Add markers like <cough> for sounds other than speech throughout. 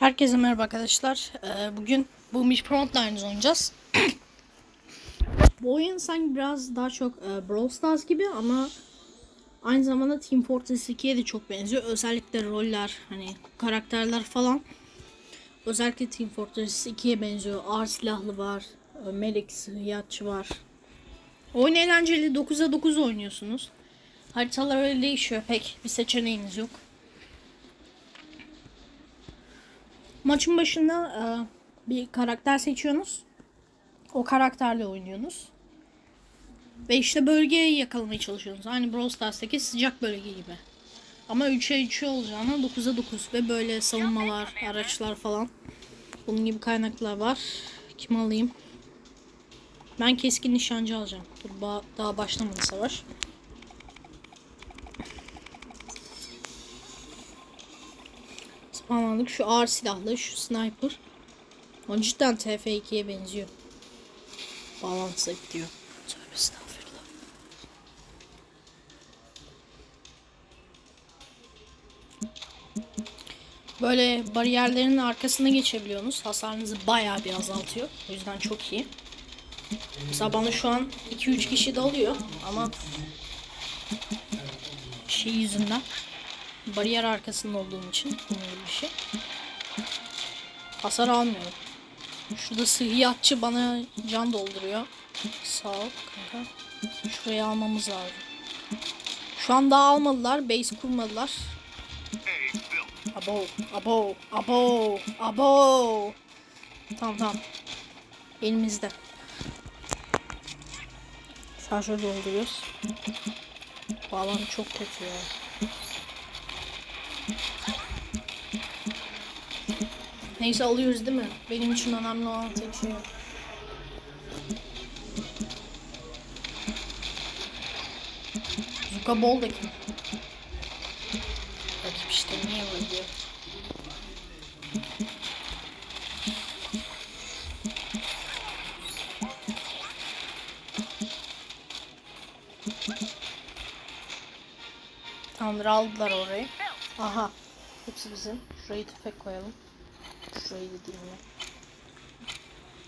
Herkese merhaba arkadaşlar. Ee, bugün Boomish Frontlines oynayacağız. Bu oyun sanki biraz daha çok e, Brawl Stars gibi ama aynı zamanda Team Fortress 2'ye de çok benziyor. Özellikle roller, hani karakterler falan. Özellikle Team Fortress 2'ye benziyor. Ağır silahlı var, e, Medic, sıhhiyatçı var. Oyun eğlenceli. 9'a 9 oynuyorsunuz. Haritalar öyle değişiyor. Pek bir seçeneğiniz yok. Maçın başında e, bir karakter seçiyorsunuz. O karakterle oynuyorsunuz. Ve işte bölgeyi yakalamaya çalışıyorsunuz. Aynı Brawl Stars'taki sıcak bölge gibi. Ama 3'e 3 olacağına 9'a 9 ve böyle savunmalar, araçlar falan. Bunun gibi kaynaklar var. Kim alayım? Ben keskin nişancı alacağım. Dur, daha başlamadı savaş. Spawnlandık. Şu ağır silahlı, şu sniper. O cidden TF2'ye benziyor. Bağlantı zayıf diyor. Tövbe estağfurullah. Böyle bariyerlerin arkasına geçebiliyorsunuz. Hasarınızı bayağı bir azaltıyor. O yüzden çok iyi. Mesela bana şu an 2-3 kişi dalıyor ama şey yüzünden bariyer arkasında olduğum için gibi bir şey. Hasar almıyorum. Şurada sıhhiyatçı bana can dolduruyor. Sağ ol kanka. Şurayı almamız lazım. Şu an daha almadılar. Base kurmadılar. Abo, abo, abo, abo. Tamam tamam. Elimizde. Şarjör dolduruyoruz. Bağlantı çok kötü ya. Neyse alıyoruz değil mi? Benim için önemli olan tek şey. o. Zuka Bol da kim? Rakip işte niye vuruyor? Tamamdır aldılar orayı. Aha. Hepsi bizim. Şurayı tüfek koyalım. Şurayı mi?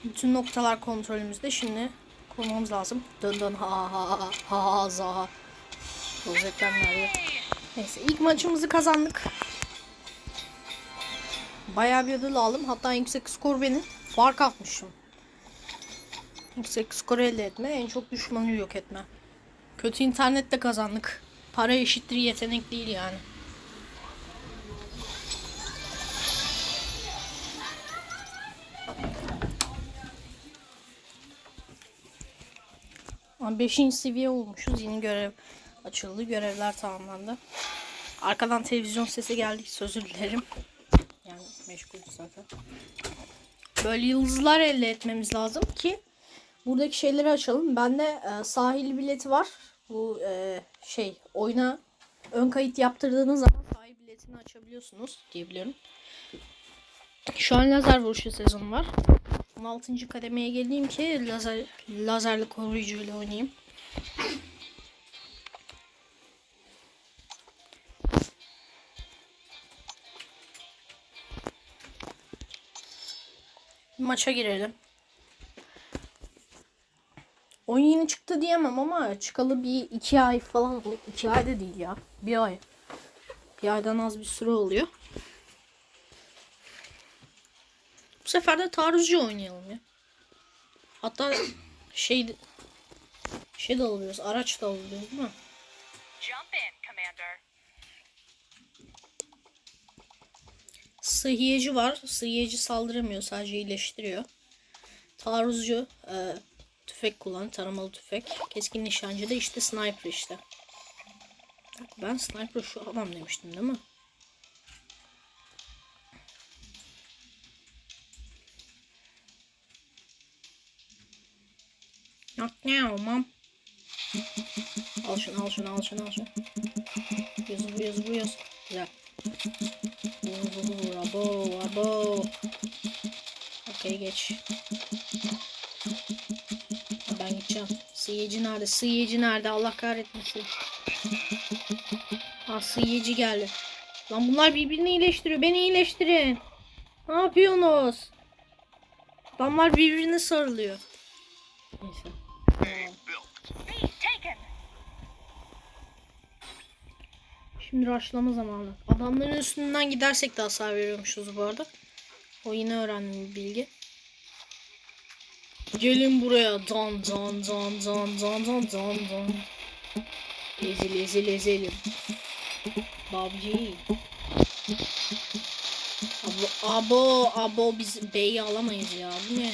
Bütün noktalar kontrolümüzde. Şimdi kurmamız lazım. Dön dön ha ha ha ha ha za. Rozetler nerede? Neyse ilk maçımızı kazandık. Bayağı bir ödül aldım. Hatta en yüksek skor benim. Fark atmışım. Yüksek skor elde etme, en çok düşmanı yok etme. Kötü internette kazandık. Para eşittir yetenek değil yani. 5. seviye olmuşuz. Yeni görev açıldı. Görevler tamamlandı. Arkadan televizyon sesi geldi. Özür dilerim. Yani meşgul zaten. Böyle yıldızlar elde etmemiz lazım ki buradaki şeyleri açalım. Bende e, sahil bileti var. Bu e, şey oyuna ön kayıt yaptırdığınız zaman sahil biletini açabiliyorsunuz diyebiliyorum. Şu an lazer vuruşu sezonu var. 16. kademeye geleyim ki lazer lazerli koruyucuyla oynayayım. Maça girelim. Oyun yeni çıktı diyemem ama çıkalı bir iki ay falan. İki ay da değil ya. Bir ay. Bir aydan az bir süre oluyor. Bu sefer de taarruzcu oynayalım ya. Hatta şey şey de alıyoruz. Araç da alıyoruz değil mi? Jump in, Commander. Sıhhiyeci var. Sıhhiyeci saldıramıyor. Sadece iyileştiriyor. Taarruzcu e, tüfek kullan. Taramalı tüfek. Keskin nişancı da işte sniper işte. Ben sniper şu adam demiştim değil mi? Yok ne olmam. Al şunu al şunu al şunu al şunu. Vur yüz vur yüz. Güzel. Vur vur abo abo. Okey geç. Ben gideceğim. Sıyıcı nerede? Sıyıcı nerede? Allah kahretmesin. Ha sıyıcı geldi. Lan bunlar birbirini iyileştiriyor. Beni iyileştirin. Ne yapıyorsunuz? Adamlar birbirine sarılıyor. Neyse. Şimdi rushlama zamanı. Adamların üstünden gidersek de hasar veriyormuşuz bu arada. O yine öğrendiğim bir bilgi. Gelin buraya. Don don don don don don don don. Ezil ezil ezelim. Babji. Abo, abo, abo biz B'yi alamayız ya. Bu ne?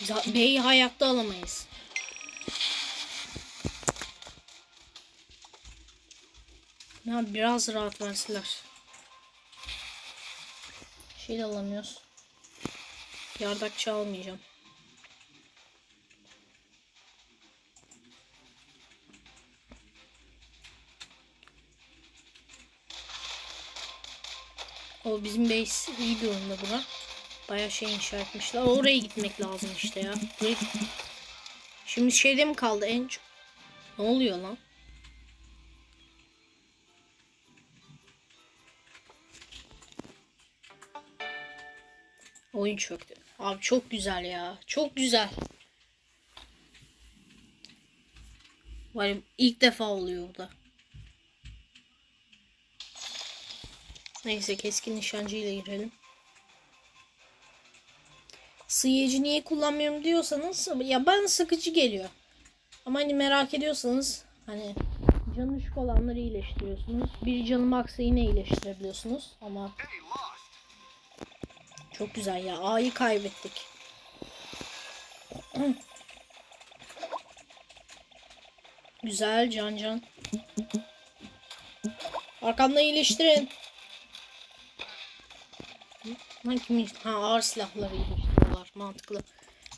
Biz B'yi hayatta alamayız. Ya biraz rahat verseler. Şey de alamıyoruz. Yardakçı almayacağım. O bizim base iyi durumda bura. Baya şey inşa etmişler. Oraya gitmek lazım işte ya. Şimdi şeyde mi kaldı en çok? Ne oluyor lan? Oyun çöktü. Abi çok güzel ya. Çok güzel. Var ilk defa oluyor bu da. Neyse keskin nişancı ile girelim. Sıyıcı niye kullanmıyorum diyorsanız ya bana sıkıcı geliyor. Ama hani merak ediyorsanız hani canı düşük olanları iyileştiriyorsunuz. Bir canı maksa yine iyileştirebiliyorsunuz ama çok güzel ya. A'yı kaybettik. <clears throat> güzel can can. Arkamda iyileştirin. Lan kim Ha ağır silahları iyileştiriyorlar. Mantıklı.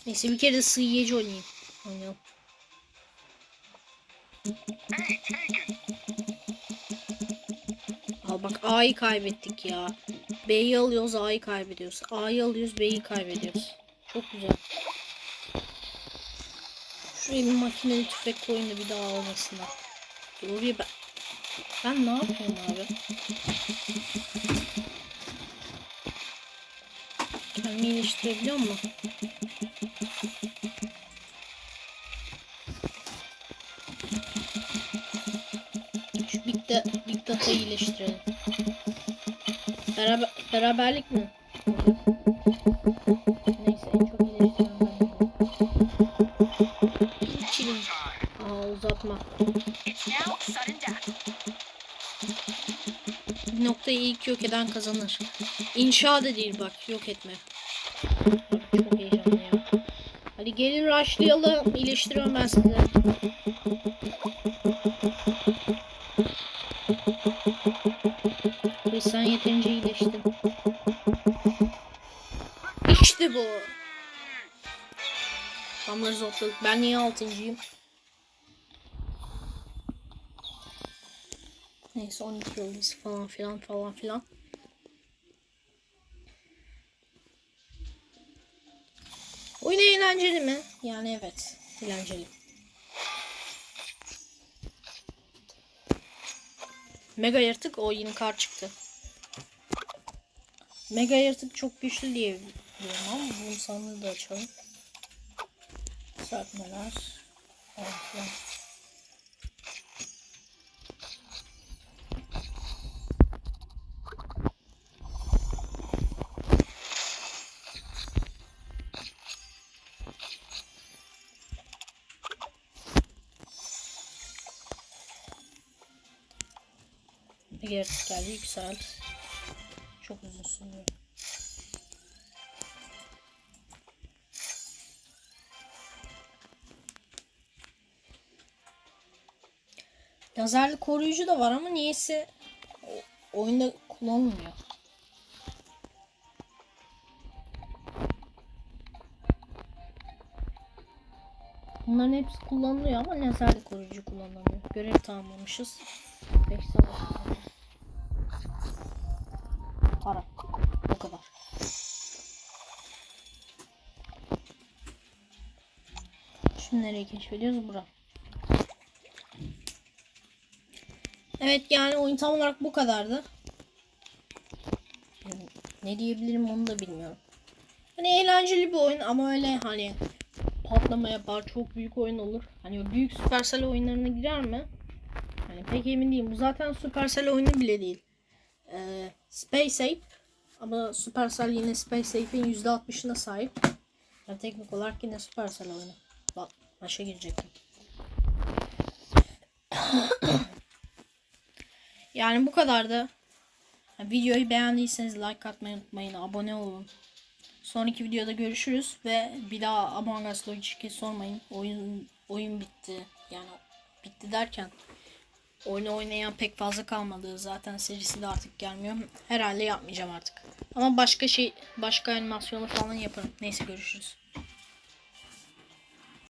Neyse bir kere de sıyıcı oynayayım. Oynayalım. Al bak A'yı kaybettik ya. B'yi alıyoruz A'yı kaybediyoruz. A'yı alıyoruz B'yi kaybediyoruz. Çok güzel. Şuraya bir makineli tüfek koyun da bir daha olmasınlar. Dur oraya ben... Ben ne yapıyorum abi? Kendimi iyileştirebiliyor mu? Şu Big, da, Big Data'yı iyileştirelim. Beraber, beraberlik mi? Neyse en çok ben. Çilim. Aa uzatma. Bir noktayı ilk yok eden kazanır. İnşa da değil bak yok etme. Abi çok heyecanlı ya. Hadi gelin rushlayalım. İyileştiriyorum ben sizi. Chris sen yeterince iyileştin. İşte bu. Tamları zopladık. Ben niye altıncıyım? Neyse 12 yıldız falan filan falan filan. Oyun eğlenceli mi? Yani evet. Eğlenceli. Mega yırtık o yeni kar çıktı. Mega yırtık çok güçlü diye biliyorum ama bunun sandığı da açalım. Serpmeler. falan yırtık geldi yükselt. Çok uzun sürüyor. Lazerli koruyucu da var ama niyeyse oyunda kullanılmıyor. Bunların hepsi kullanılıyor ama lazerli koruyucu kullanılmıyor. Görev tamamlamışız. 5 savaş. Şimdi nereye keşfediyoruz? Bura. Evet yani oyun tam olarak bu kadardı. Ne diyebilirim onu da bilmiyorum. Hani eğlenceli bir oyun ama öyle hani patlama yapar çok büyük oyun olur. Hani büyük Supercell oyunlarına girer mi? Hani pek emin değilim. Bu zaten Supercell oyunu bile değil. Ee, Space Ape ama Supercell yine Space Ape'in %60'ına sahip. Yani teknik olarak yine Supercell oyunu. Maça girecektim. <coughs> yani bu kadardı. Videoyu beğendiyseniz like atmayı unutmayın. Abone olun. Sonraki videoda görüşürüz ve bir daha Among Us Logic'i sormayın. Oyun oyun bitti. Yani bitti derken oyunu oynayan pek fazla kalmadı. Zaten serisi de artık gelmiyor. Herhalde yapmayacağım artık. Ama başka şey başka animasyonu falan yaparım. Neyse görüşürüz.